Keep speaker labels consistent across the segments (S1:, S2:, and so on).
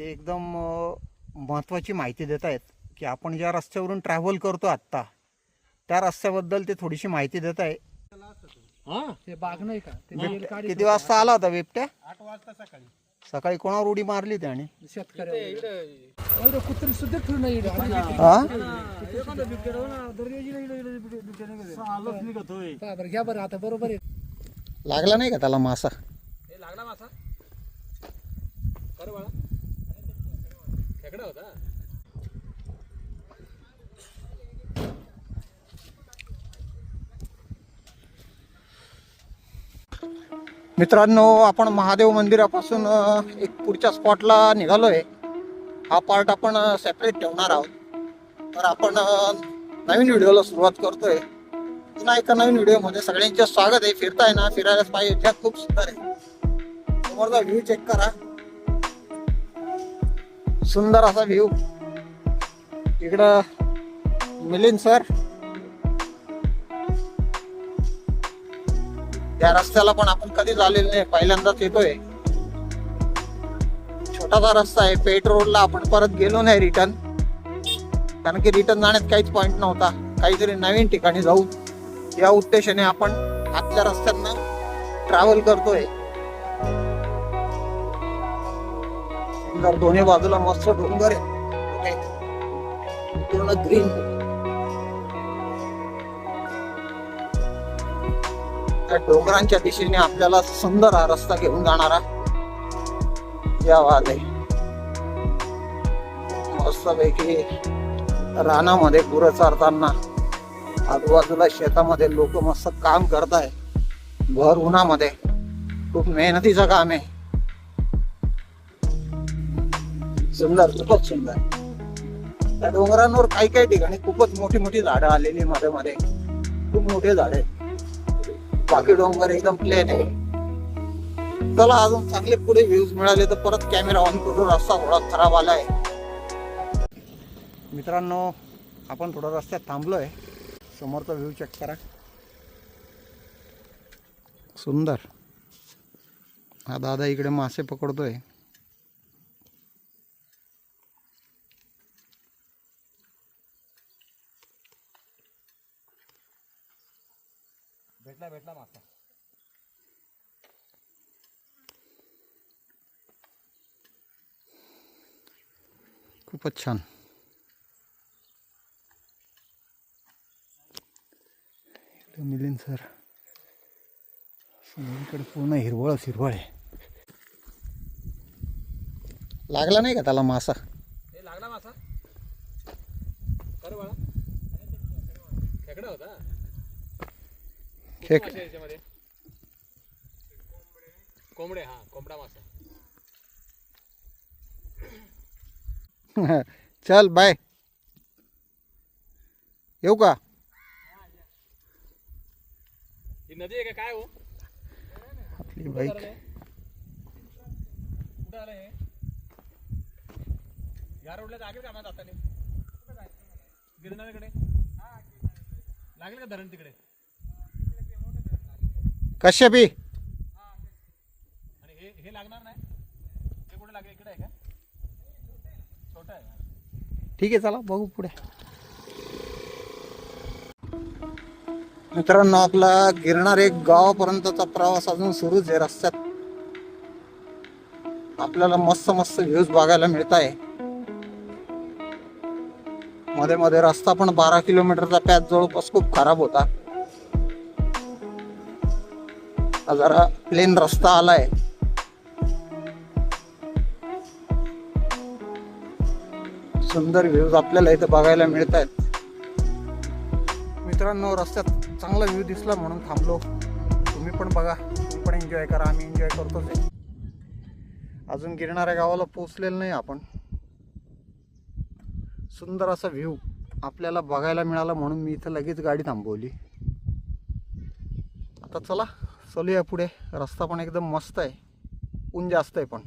S1: ते एकदम महत्त्वाची माहिती देत आहेत की आपण ज्या रस्त्यावरून ट्रॅव्हल करतो आत्ता त्या रस्त्याबद्दल ते थोडीशी माहिती देत आहे. किती वाजता आला होता बिबट्या?
S2: आठ वाजता सकाळी.
S1: सकाळी कोणावर उडी मारली त्याने. हा? लागला नाही का त्याला मासा?
S3: लागला मासा? खेकडा होता.
S1: मित्रांनो आपण महादेव मंदिरापासून एक पुढच्या स्पॉटला निघालोय. हा पार्ट आपण सेपरेट ठेवणार आहोत. तर आपण नवीन व्हिडिओला सुरुवात करतोय. पुन्हा एका नवीन व्हिडिओमध्ये सगळ्यांचे स्वागत आहे. फिरताय ना फिरायलाच पाहिजे. त्यात खूप सुंदर आहे. समोरचा व्ह्यू चेक करा. सुंदर असा व्ह्यू इकडं मिलिंद सर त्या रस्त्याला पण आपण कधीच आलेलो नाही पहिल्यांदाच येतोय. छोटासा रस्ता आहे पेट रोडला आपण परत गेलो नाही रिटर्न कारण की रिटर्न जाण्यात काहीच पॉइंट नव्हता. काहीतरी नवीन ठिकाणी जाऊ. या उद्देशाने आपण आजच्या रस्त्यांना ट्रॅव्हल करतोय. डोंगर दोन्ही बाजूला मस्त डोंगर आहे. पूर्ण ग्रीन त्या डोंगरांच्या दिशेने आपल्याला सुंदर हा रस्ता घेऊन जाणारा या वाद आहे. मस्तपैकी रानामध्ये गुरं चारताना आजूबाजूला शेतामध्ये लोक मस्त काम करताय. भर उन्हामध्ये. खूप मेहनतीचं काम आहे. सुंदर खूपच सुंदर. त्या डोंगरांवर काही काही ठिकाणी खूपच मोठी मोठी झाडं आलेली मध्ये मध्ये. खूप मोठे झाड आहेत. बाकी डोंगर एकदम प्लेन आहे. चला अजून चांगले पुढे व्ह्यूज मिळाले तर परत कॅमेरा ऑन करून रस्ता थोडा खराब आलाय मित्रांनो आपण थोडा रस्त्यात थांबलोय. समोरचा व्ह्यू चेक करा. सुंदर. हा दादा इकडे मासे पकडतोय.
S3: भेटला मासा
S1: खूपच छान. मिलिंद सर. सगळीकडे पूर्ण हिरवळच हिरवळ आहे. लागला नाही का त्याला मासा?
S3: लागला मासा. होता.
S1: खेक
S3: कोंबडे हा कोंबडा मासा.
S1: चल बाय येऊ का?
S3: ही नदी आहे का? काय हो?
S1: आपली बाईक
S3: कुठं आलं हे? या रोडला लागेल का माझ्या जाताने गिरणाऱ्याकडे लागेल का धरण तिकडे?
S1: कश्यपी
S3: आणि हे हे लागणार नाही? हे कुठे लागेल? इकडे आहे का? छोटा आहे.
S1: ठीक आहे चला बघू पुढे. मित्रांनो आपला गिरणार एक गावापर्यंतचा प्रवास अजून सुरूच आहे रस्त्यात. आपल्याला मस्त मस्त व्ह्यूज बघायला मिळत आहे मध्ये मध्ये रस्ता पण बारा किलोमीटरचा पॅच जवळपास खूप खराब होता. हा जरा प्लेन रस्ता आलाय. सुंदर व्ह्यूज आपल्याला इथं बघायला मिळत आहेत मित्रांनो रस्त्यात चांगला व्ह्यू दिसला म्हणून थांबलो. तुम्ही पण बघा तुम्ही पण एन्जॉय करा आम्ही एन्जॉय करतोच आहे. अजून गिरणाऱ्या गावाला पोचलेलं नाही आपण. सुंदर असा व्ह्यू आपल्याला बघायला मिळाला म्हणून मी इथं लगेच गाडी थांबवली. आता चला चलूया पुढे. रस्ता पण एकदम मस्त आहे. ऊन जास्त आहे पण.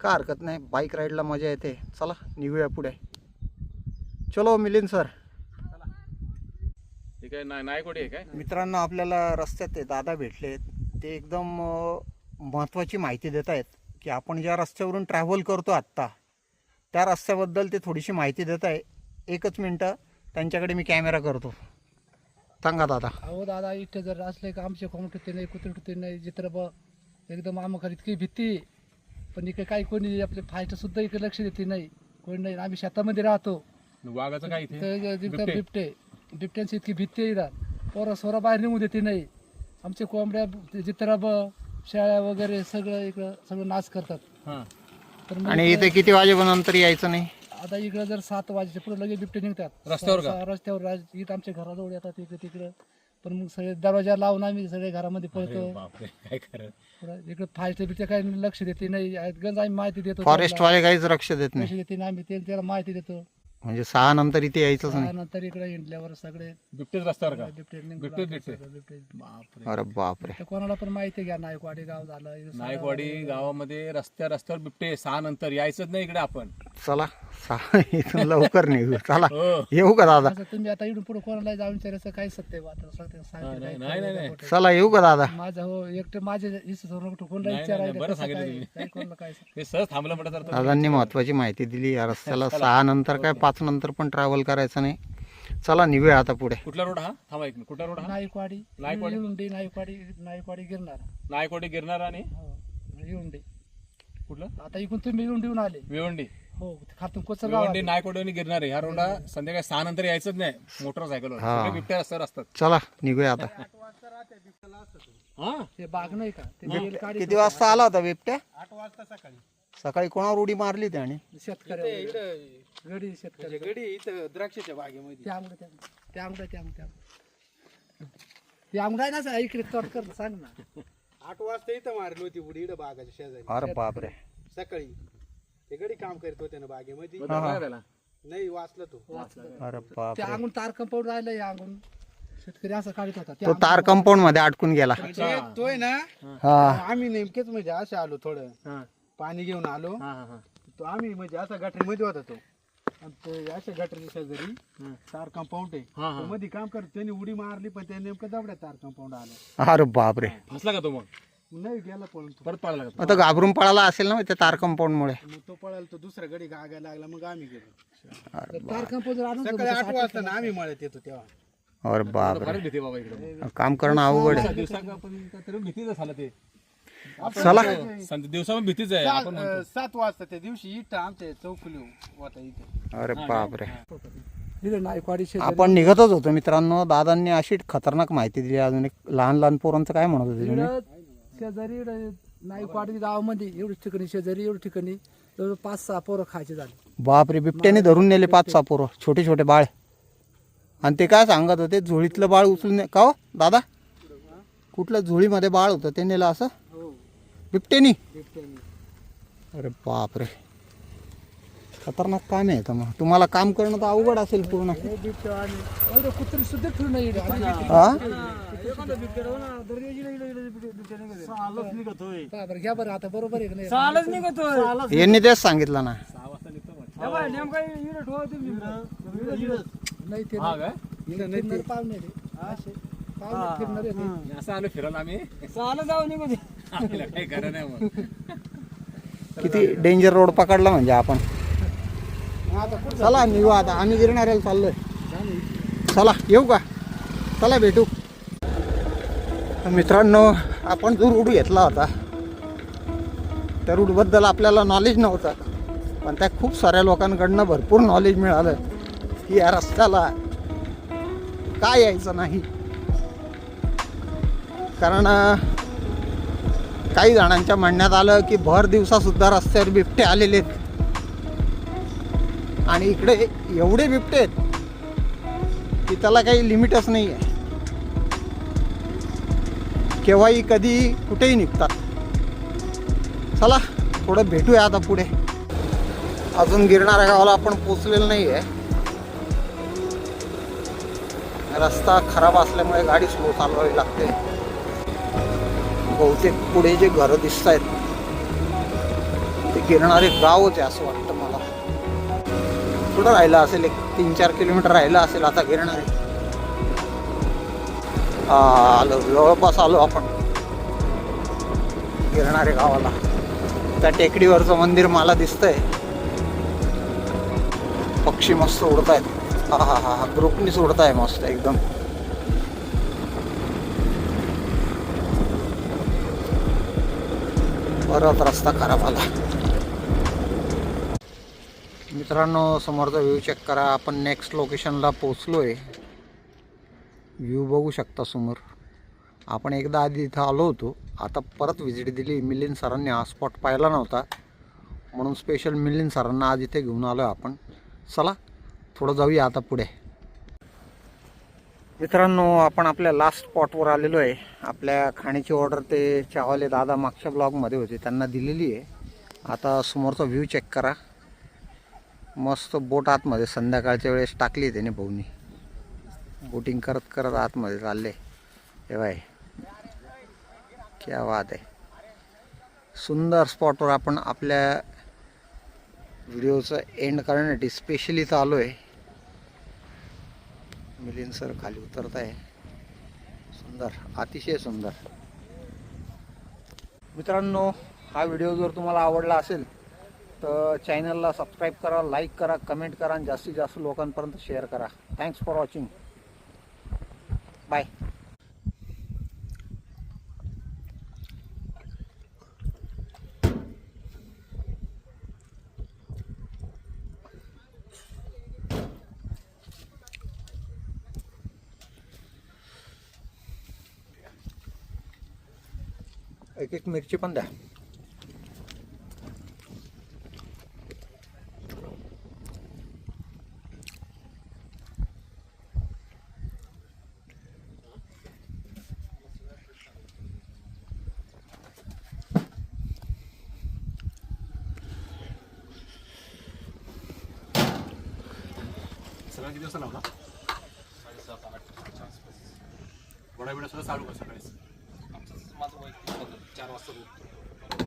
S1: का हरकत नाही. बाईक राईडला मजा येते. चला निघूया पुढे. चलो मिलिंद सर
S3: हे काय नाय नायकोडी आहे काय?
S1: मित्रांनो आपल्याला रस्त्यात ते दादा भेटले ते एकदम महत्त्वाची माहिती देत आहेत की आपण ज्या रस्त्यावरून ट्रॅव्हल करतो आत्ता त्या रस्त्याबद्दल ते थोडीशी माहिती देत आहे. एकच मिनटं. त्यांच्याकडे मी कॅमेरा करतो. सांगा दादा
S4: अहो दादा इथे जर असले का आमचे कोंबड ठुते नाही कुत्रे ठुते नाही जित्र ब एकदम आम्हाला इतकी भीती. पण इकडे काही कोणी आपले फायटर सुद्धा इकडे लक्ष देते नाही. कोणी नाही. आम्ही शेतामध्ये राहतो.
S3: वाघाचं काय इथे?
S4: तर जिथं
S3: बिबटे.
S4: बिबटे. बिबट्यांची इतकी भीती आहे इथं. पोरं सोरा बाहेर निघू देते नाही. आमचे कोंबड्या जित्रा ब शेळ्या वगैरे सगळं इकडं सगळं नाश करतात.
S3: हा.
S4: तर मग
S1: आणि इथे किती वाजेपर्यंत यायचं नाही?
S4: आता इकडे जर सात वाजेच्या पुढे लगेच बिबटे निघतात.
S3: रस्त्यावर का?
S4: स- रस्त्यावर राज- इथं आमच्या घराजवळ येतात इकडे तिकडं. पण मग सगळे दरवाजा लावून आम्ही सगळे घरामध्ये पळतो.
S3: बापरे काय खरं?
S4: पुढं इकडे फायटर बिटे काही लक्ष देते नाही. गंज आम्ही माहिती देतो.
S1: फॉरेस्टवाले काहीच लक्ष देत नाही.
S4: लक्ष देते नाही. आम्ही ते- त्याला माहिती देतो.
S1: म्हणजे सहा नंतर इथे यायचंच नाही.
S4: त्यानंतर इकडे हिंडल्यावर सगळे
S3: बिबटेच रस्त्यावर का?
S4: बिबटे निघून
S3: बिबटे
S4: लागले
S3: बिबटे
S4: सगळे. बिबटे.
S3: बापरे.
S1: अरे बापरे.
S4: तर कोणाला पण माहिती घ्या नायकवाडी गाव झालं इथं
S3: नायकवाडी गावामध्ये रस्त्या रस्त्यावर बिबटे सहा नंतर यायचंच नाही इकडे आपण.
S1: चला सहा इथून लवकर निघू. चला
S3: हो.
S1: येऊ का दादा?
S4: असं तुम्ही आता इकडून पुढे कोणाला जाऊन विचारायचं काय सत्य बा? आता सत्य
S3: नाही, नाही,
S4: खोटं.
S1: चला येऊ का दादा.
S4: माझं हो एकटे माझे कुठं कोणाला
S3: नाही, नाही,
S4: विचारायचं?
S3: बरं
S4: कसं
S3: सांगितलं
S4: काय
S3: तुम्ही.
S4: काय कोणाला काय
S3: हे सहज थांबलं म्हटलं तर
S1: दादांनी महत्वाची माहिती दिली या रस्त्याला सहा नंतर काय पाच नंतर पण ट्रॅव्हल करायचं नाही. चला निघूया आता पुढे.
S3: कुठला रोड हा? थांबा एक मिनिट कुठला रोड हा?
S4: नायकवाडी
S3: नायकवाडी?
S4: येऊंडी नायकवाडी नायकवाडी गिरणार
S3: नायकवाडी गिरणार आणि?
S4: हो
S3: कुठलं?
S4: आता इकडून तुम्ही येऊन येऊन आले.
S3: विवंडी
S4: हो खातून कोचरगाव
S3: विवंडी
S4: आले.
S3: नायकवाडी आणि गिरणार आहे. ह्या रोडला संध्याकाळी सहा नंतर यायचंच नाही. मोटरसायकलवर
S1: हा.
S3: सगळे बिबट्या रस्त्यावर असतात.
S1: चला निघूया आता.
S3: हा?
S4: ते बाग नाही का? ते
S1: किती वाजता आला होता बिबट्या?
S2: आठ वाजता सकाळी.
S1: सकाळी कोणावर उडी मारली त्याने?
S4: शेतकऱ्या गडी शेतकरी
S2: गडी इथं द्राक्षाच्या बागेमध्ये.
S4: ते ना इकडे कट कर सांग ना.
S2: आठ वाजता इथं मारली होती उडी इथं बागाच्या शेजारी.
S1: अरे बापरे.
S2: सकाळी. ते गडी काम करत होते ना बागेमध्ये. नाही वाचलं तो.
S1: अरे
S4: ते
S1: बापरे
S4: आंगून तार कंपाऊंड राहिलं या आंगून शेतकरी असं काढत होता. ते
S1: तार कंपाऊंडमध्ये अडकून गेला.
S2: ते तोय ना
S1: हा.
S2: आम्ही नेमकेच म्हणजे असे आलो थोडं.
S3: हा,
S2: पाणी घेऊन आलो.
S3: हा, हा, हा.
S2: तो आम्ही म्हणजे असा गटरीमध्ये होता तो. आणि ते अशा गटरीच्या शेजारी तार कंपाऊंड आहे.
S3: हा, हा.
S2: तो मध्ये काम करत त्यांनी उडी मारली पण ते नेमकं दबड्या तार कंपाऊंड आलं.
S1: अरे बापरे.
S3: फसला का तो मग?
S2: नाही गेला पळून तो.
S3: परत पळाला का तो?
S1: आता घाबरून पळाला असेल ना त्या तार कंपाऊंड मुळे
S2: मग तो पळाला तो दुसऱ्या गडी गागायला लागला मग आम्ही गेलो.
S1: अरे
S4: तार कंपाऊंड जर आणून
S2: सकाळी आठ वाजता ना आम्ही मळत येतो तेव्हा.
S1: अरे बापरे.
S3: फारच भीती बाबा इकडे.
S1: काम करणं अवघड आहे.
S3: दिवसा पण भीतीच झालं ते.
S1: चला.
S3: संत- दिवसा पण भीतीच आहे आपण
S2: सात वाजता त्या दिवशी इथं आमच्या चौफुली होता इथे.
S1: अरे बापरे.
S4: नायकवाडी शेत
S1: आपण निघतच होतो मित्रांनो दादांनी अशी खतरनाक माहिती दिली अजून एक लहान लहान पोरांचं काय म्हणत होते तुम्ही?
S4: इकडं शेजारी इकडं नायकवाडी गावामध्ये एवढी ठिकाणी शेजारी एवढी ठिकाणी जवळ पाच सहा पोरं खायचे झाले.
S1: बापरे बिबट्याने धरून नेले पाच सहा पोरं छोटे छोटे बाळ. आणि ते काय सांगत होते झोळीतलं बाळ उचलून ने- का हो दादा? कुठल्या झोळीमध्ये बाळ होतं ते नेलं असं? बिबट्यानी? अरे बापरे. खतरनाक काम आहे तर मग. तुम्हाला काम करणं तर अवघड असेल पूर्ण.
S4: कुत्री सुद्धा.
S1: हा. यांनी तेच सांगितलं ना.
S4: नाही ते
S3: हा काय?
S4: फिरणारे रे. असे.
S3: असं आलो फिरायला आम्ही. काही खरं नाही मग
S1: किती डेंजर रोड पकडला म्हणजे आपण? चला निघू आता आम्ही गिरणाऱ्याला चाललोय. चला येऊ का? चला भेटू. मित्रांनो आपण जो रूट घेतला होता त्या रूटबद्दल आपल्याला नॉलेज नव्हतं. पण त्या खूप साऱ्या लोकांकडनं भरपूर नॉलेज मिळालं की या रस्त्याला काय यायचं नाही. कारण काही जणांच्या म्हणण्यात आलं की भर दिवसासुद्धा रस्त्यावर बिबटे आलेले आहेत. आणि इकडे एवढे बिबटे आहेत की त्याला काही लिमिटच नाही आहे. केव्हाही कधी कुठेही निघतात. चला थोडं भेटूया आता पुढे. अजून गिरणाऱ्या गावाला आपण पोचलेलं नाही आहे रस्ता खराब असल्यामुळे गाडी स्लो चालवावी लागते. बहुतेक पुढे जे घरं दिसत आहेत ते गिरणारे गावच आहे असं वाटतं मला. पुढं राहिलं असेल? एक तीन चार किलोमीटर राहिलं असेल आता गिरणारे. हा, आलो जवळपास आलो आपण. गिरणारे गावाला. त्या टेकडीवरचं मंदिर मला दिसतंय. पक्षी मस्त उडत आहेत हा हा हा हा ग्रुपनीच उडत आहे मस्त एकदम. परत रस्ता खराब आला. मित्रांनो समोरचा व्ह्यू चेक करा. आपण नेक्स्ट लोकेशनला पोचलो आहे व्ह्यू बघू शकता समोर. आपण एकदा आधी इथं आलो होतो. आता परत व्हिजिट दिली. मिलिंद सरांनी हा स्पॉट पाहिला नव्हता. म्हणून स्पेशल मिलिंद सरांना आज इथे घेऊन आलो आपण. चला थोडं जाऊया आता पुढे. मित्रांनो आपण आपल्या लास्ट स्पॉटवर आलेलो आहे. आपल्या खाण्याची ऑर्डर ते चहावाले दादा मागच्या ब्लॉगमध्ये होते. त्यांना दिलेली आहे. आता समोरचा व्ह्यू चेक करा. मस्त बोट आतमध्ये संध्याकाळच्या वेळेस टाकली त्याने भाऊनी. बोटिंग करत करत आतमध्ये चालले. हे बाय. क्या बात आहे. सुंदर स्पॉटवर आपण आपल्या व्हिडिओचं एंड करण्यासाठी स्पेशली चालू आलो आहे. मिलिंद सर खाली उतरत आहे. सुंदर अतिशय सुंदर. मित्रांनो हा व्हिडिओ जर तुम्हाला आवडला असेल तर चॅनलला सबस्क्राईब करा लाईक करा कमेंट करा आणि जास्तीत जास्त लोकांपर्यंत शेअर करा. थँक्स फॉर वॉचिंग बाय एक एक मिरची पण द्या.
S3: सगळं किती वाजता लावला? वडा बिडा सगळं चालू कर सकाळीच
S5: माझं वैयक्तिक होतं चार वाजता